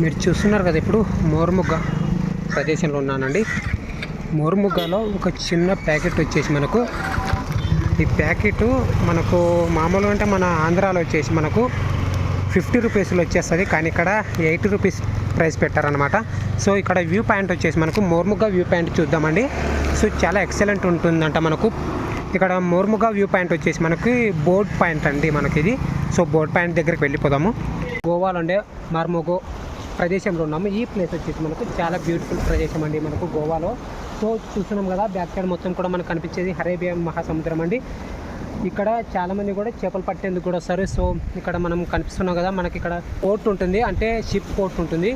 మీరు చూస్తున్నారు కదా ఇప్పుడు మోర్ముగ్గ ప్రదేశంలో ఉన్నానండి. మోర్ముగ్గలో ఒక చిన్న ప్యాకెట్ వచ్చేసి మనకు. ఈ ప్యాకెట్ మనకు మామూలుగా అంటే మన ఆంధ్రాలో వచ్చేసి మనకు ఫిఫ్టీ రూపీస్లో వచ్చేస్తుంది. కానీ ఇక్కడ ఎయిటీ రూపీస్ ప్రైస్ పెట్టారనమాట సో ఇక్కడ వ్యూ పాయింట్ వచ్చేసి మనకు మోర్ముగ్గ వ్యూ పాయింట్ చూద్దామండి. సో చాలా ఎక్సలెంట్ ఉంటుందంట మనకు. ఇక్కడ మోర్ముగా వ్యూ పాయింట్ వచ్చేసి మనకి బోర్డ్ పాయింట్ అండి మనకి ఇది సో బోర్డ్ పాయింట్ దగ్గరికి వెళ్ళిపోదాము. గోవాలో ఉండే మార్మోగో ప్రదేశంలో ఉన్నాము. ఈ ప్లేస్ వచ్చేసి మనకు చాలా బ్యూటిఫుల్ ప్రదేశం అండి మనకు గోవాలో. సో చూస్తున్నాం కదా బ్యాక్ సైడ్ మొత్తం కూడా మనకు కనిపించేది అరేబియా మహాసముద్రం అండి. ఇక్కడ చాలామంది కూడా చేపలు పట్టేందుకు కూడా వస్తారు. సో ఇక్కడ మనం కనిపిస్తున్నాం కదా మనకి ఇక్కడ పోర్ట్ ఉంటుంది. అంటే షిప్ పోర్ట్ ఉంటుంది.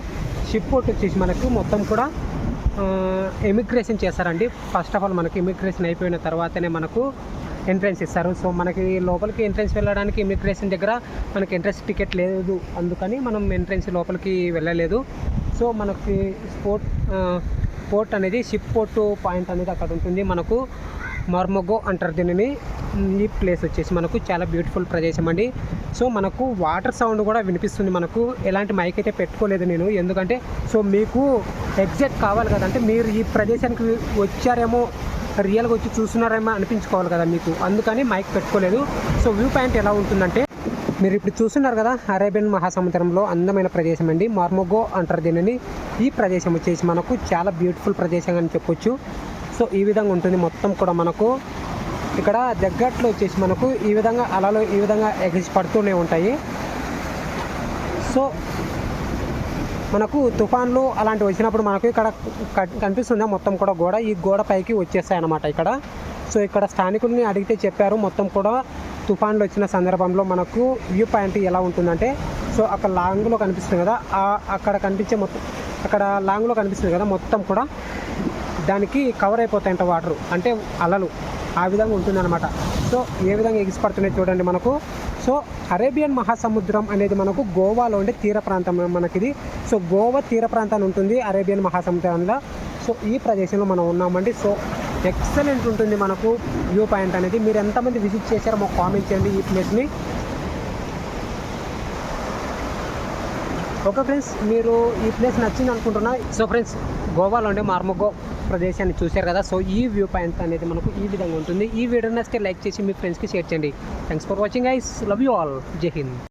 షిప్ పోర్ట్ వచ్చేసి మనకు మొత్తం కూడా ఎమిగ్రేషన్ చేస్తారండి. ఫస్ట్ ఆఫ్ ఆల్ మనకి ఇమిగ్రేషన్ అయిపోయిన తర్వాతనే మనకు ఎంట్రన్స్ ఇస్తారు. సో మనకి లోపలికి ఎంట్రన్స్ వెళ్ళడానికి ఇమిగ్రేషన్ దగ్గర మనకి ఎంట్రన్స్ టికెట్ లేదు. అందుకని మనం ఎంట్రన్స్ లోపలికి వెళ్ళలేదు. సో మనకి స్పోర్ట్ పోర్ట్ అనేది షిప్ పోర్ట్ పాయింట్ అనేది అక్కడ ఉంటుంది. మనకు మర్మగో అంటారు దీనిని. ఈ ప్లేస్ వచ్చేసి మనకు చాలా బ్యూటిఫుల్ ప్రదేశం అండి. సో మనకు వాటర్ సౌండ్ కూడా వినిపిస్తుంది మనకు. ఎలాంటి మైక్ అయితే పెట్టుకోలేదు నేను. ఎందుకంటే సో మీకు ఎగ్జాక్ట్ కావాలి కదంటే మీరు ఈ ప్రదేశానికి వచ్చారేమో రియల్గా వచ్చి చూస్తున్నారేమో అనిపించుకోవాలి కదా మీకు. అందుకని మైక్ పెట్టుకోలేదు. సో వ్యూ పాయింట్ ఎలా ఉంటుందంటే మీరు ఇప్పుడు చూస్తున్నారు కదా అరేబియన్ మహాసముద్రంలో అందమైన ప్రదేశం అండి. మార్మోగో అంటారు దీనిని ఈ ప్రదేశం వచ్చేసి మనకు చాలా బ్యూటిఫుల్ ప్రదేశం అని చెప్పొచ్చు. సో ఈ విధంగా ఉంటుంది మొత్తం కూడా మనకు. ఇక్కడ దగ్గట్లో వచ్చేసి మనకు ఈ విధంగా అలలు ఈ విధంగా ఎగిసి పడుతూనే ఉంటాయి. సో మనకు తుఫాన్లు అలాంటివి వచ్చినప్పుడు మనకు ఇక్కడ కనిపిస్తుంది? మొత్తం కూడా గోడ ఈ గోడ పైకి వచ్చేస్తాయి అన్నమాట ఇక్కడ. సో ఇక్కడ స్థానికుల్ని అడిగితే చెప్పారు. మొత్తం కూడా తుఫాన్లు వచ్చిన సందర్భంలో మనకు వ్యూ పాయింట్ ఎలా ఉంటుందంటే సో అక్కడ లాంగ్లో కనిపిస్తుంది కదా అక్కడ కనిపించే మొత్తం అక్కడ లాంగ్లో కనిపిస్తుంది కదా మొత్తం కూడా దానికి కవర్ అయిపోతాయంట వాటర్. అంటే అలలు. ఆ విధంగా ఉంటుందన్నమాట. సో ఏ విధంగా ఎగిసిపడుతున్నాయి చూడండి మనకు. సో అరేబియన్ మహాసముద్రం అనేది మనకు గోవాలో ఉండే తీర ప్రాంతం మనకిది. సో గోవా తీర ప్రాంతాన్ని ఉంటుంది అరేబియన్ మహాసముద్రంలో. సో ఈ ప్రదేశంలో మనం ఉన్నామండి. సో ఎక్సలెంట్ ఉంటుంది మనకు వ్యూ పాయింట్ అనేది. మీరు ఎంతమంది విజిట్ చేశారో మాకు కామెంట్ చేయండి ఈ ప్లేస్ని. ఓకే ఫ్రెండ్స్ మీరు ఈ ప్లేస్ నచ్చింది అనుకుంటున్నా సో ఫ్రెండ్స్ గోవాలో ఉండే మార్మగో ప్రదేశాన్ని చూశారు కదా. సో ఈ వ్యూ పాయింట్ అనేది మనకు ఈ విధంగా ఉంటుంది. ఈ వీడియో నచ్చితే లైక్ చేసి మీ ఫ్రెండ్స్కి షేర్ చేయండి. Thanks for watching ice love you all జై హింద్